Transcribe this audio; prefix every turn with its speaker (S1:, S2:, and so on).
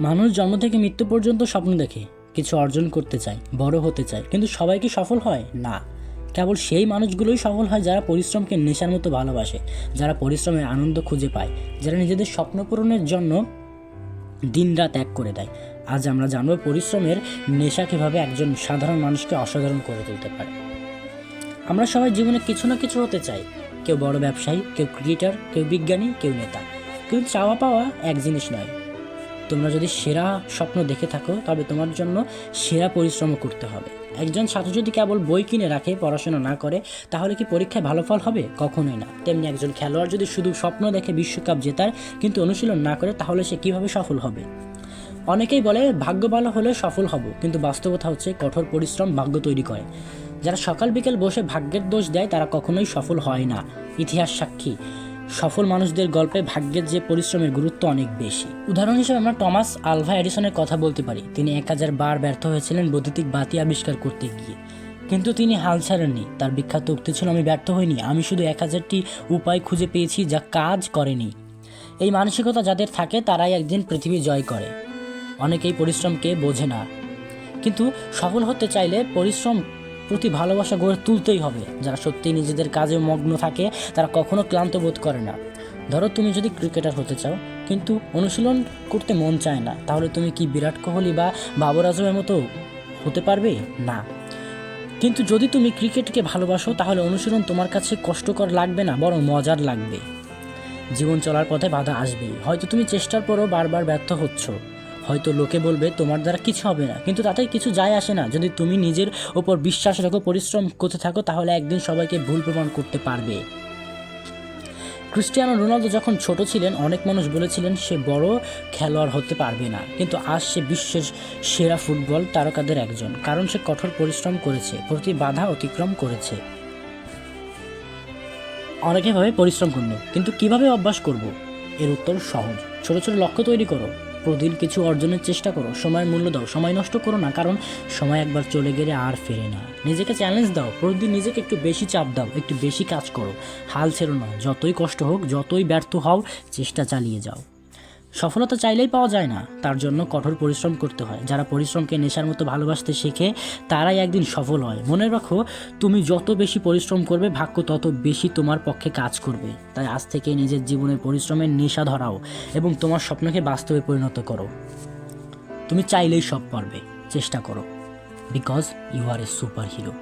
S1: মানুষ জন্ম থেকে মৃত্যু পর্যন্ত স্বপ্ন দেখে, কিছু অর্জন করতে চায়, বড় হতে চায়, কিন্তু সবাই কি সফল হয়? না। কেবল সেই মানুষগুলোই সফল হয় যারা পরিশ্রমকে নেশার মতো ভালোবাসে, যারা পরিশ্রমের আনন্দ খুঁজে পায়, যারা নিজেদের স্বপ্ন পূরণের জন্য দিনরাত এক করে দেয়। আজ আমরা জানব পরিশ্রমের নেশা কীভাবে একজন সাধারণ মানুষকে অসাধারণ করে তুলতে পারে। আমরা সবাই জীবনে কিছু না কিছু হতে চাই। কেউ বড় ব্যবসায়ী, কেউ ক্রিকেটার কেউ বিজ্ঞানী, কেউ নেতা। কিন্তু চাওয়া পাওয়া এক জিনিস নয়। তোমরা যদি সেরা স্বপ্ন দেখে থাকো, তবে তোমার জন্য সেরা পরিশ্রম করতে হবে। একজন ছাত্র যদি কেবল বই কিনে রাখে, পড়াশোনা না করে, তাহলে কি পরীক্ষায় ভালো ফল হবে? কখনোই না। তেমনি একজন খেলোয়াড় যদি শুধু স্বপ্ন দেখে বিশ্বকাপ জেতার কিন্তু অনুশীলন না করে, তাহলে সে কীভাবে সফল হবে? অনেকেই বলে, ভাগ্য ভালো হলে সফল হব। কিন্তু বাস্তবতা হচ্ছে, কঠোর পরিশ্রম ভাগ্য তৈরি করে। যারা সকাল বিকেল বসে ভাগ্যের দোষ দেয়, তারা কখনোই সফল হয় না। ইতিহাস সাক্ষী। সফল মানুষদের গল্পে ভাগ্যের যে পরিশ্রমের গুরুত্ব অনেক বেশি। উদাহরণ হিসেবে আমরা টমাস আলভা এডিসনের কথা বলতে পারি। তিনি এক হাজার বার ব্যর্থ হয়েছিলেন বৈদ্যুতিক বাতি আবিষ্কার করতে গিয়ে। কিন্তু তিনি হাল ছাড়েননি। তার বিখ্যাত উক্তি ছিল, আমি ব্যর্থ হইনি। আমি শুধু এক হাজারটি উপায় খুঁজে পেয়েছি যা কাজ করেনি। এই মানসিকতা যাদের থাকে, তারাই একদিন পৃথিবী জয় করে। অনেকেই পরিশ্রমকে বোঝে না। কিন্তু সফল হতে চাইলে পরিশ্রম প্রতি ভালোবাসা গড়ে তুলতেই হবে। যারা সত্যি নিজেদের কাজে মগ্ন থাকে, তারা কখনো ক্লান্ত বোধ করে না। ধরো তুমি যদি ক্রিকেটার হতে চাও, কিন্তু অনুশীলন করতে মন চায় না, তাহলে তুমি কি বিরাট কোহলি বা বাবর আজমের মতো হতে পারবে? না। কিন্তু যদি তুমি ক্রিকেটকে ভালোবাসো, তাহলে অনুশীলন তোমার কাছে কষ্টকর লাগবে না, বরং মজার লাগবে। জীবন চলার পথে বাধা আসবেই। হয়তো তুমি চেষ্টার পরও বারবার ব্যর্থ হচ্ছ। হয়তো লোকে বলবে, তোমার দ্বারা কিছু হবে না। কিন্তু তাতে কিছু যায় আসে না। যদি তুমি নিজের ওপর বিশ্বাস রাখো, পরিশ্রম করতে থাকো, তাহলে একদিন সবাইকে ভুল প্রমাণ করতে পারবে। ক্রিস্টিয়ানো রোনালদো যখন ছোট ছিলেন, অনেক মানুষ বলেছিলেন, সে বড় খেলোয়াড় হতে পারবে না। কিন্তু আজ সে বিশ্বের সেরা ফুটবল তারকাদের একজন, কারণ সে কঠোর পরিশ্রম করেছে, প্রতি বাধা অতিক্রম করেছে। অনেকে ভাবে পরিশ্রম করল কিন্তু কীভাবে অভ্যাস করব? এর উত্তর সহজ। ছোট ছোট লক্ষ্য তৈরি করো। প্রতিদিন কিছু অর্জনের চেষ্টা করো। সময়ের মূল্য দাও। সময় নষ্ট করো না, কারণ সময় একবার চলে গেলে আর ফেরে না। নিজেকে চ্যালেঞ্জ দাও। প্রতিদিন নিজেকে একটু বেশি চাপ দাও, একটু বেশি কাজ করো। হাল ছেড়ো না। যতই কষ্ট হোক, যতই ব্যর্থ হও, চেষ্টা চালিয়ে যাও। সফলতা চাইলেই পাওয়া যায় না। তার জন্য কঠোর পরিশ্রম করতে হয়। যারা পরিশ্রমকে নেশার মতো ভালোবাসতে শেখে, তারাই একদিন সফল হয়। মনে রাখো, তুমি যত বেশি পরিশ্রম করবে, ভাগ্য তত বেশি তোমার পক্ষে কাজ করবে। তাই আজ থেকে নিজের জীবনের পরিশ্রমের নেশা ধরাও এবং তোমার স্বপ্নকে বাস্তবে পরিণত করো। তুমি চাইলেই সব পারবে। চেষ্টা করো। Because you are a super hero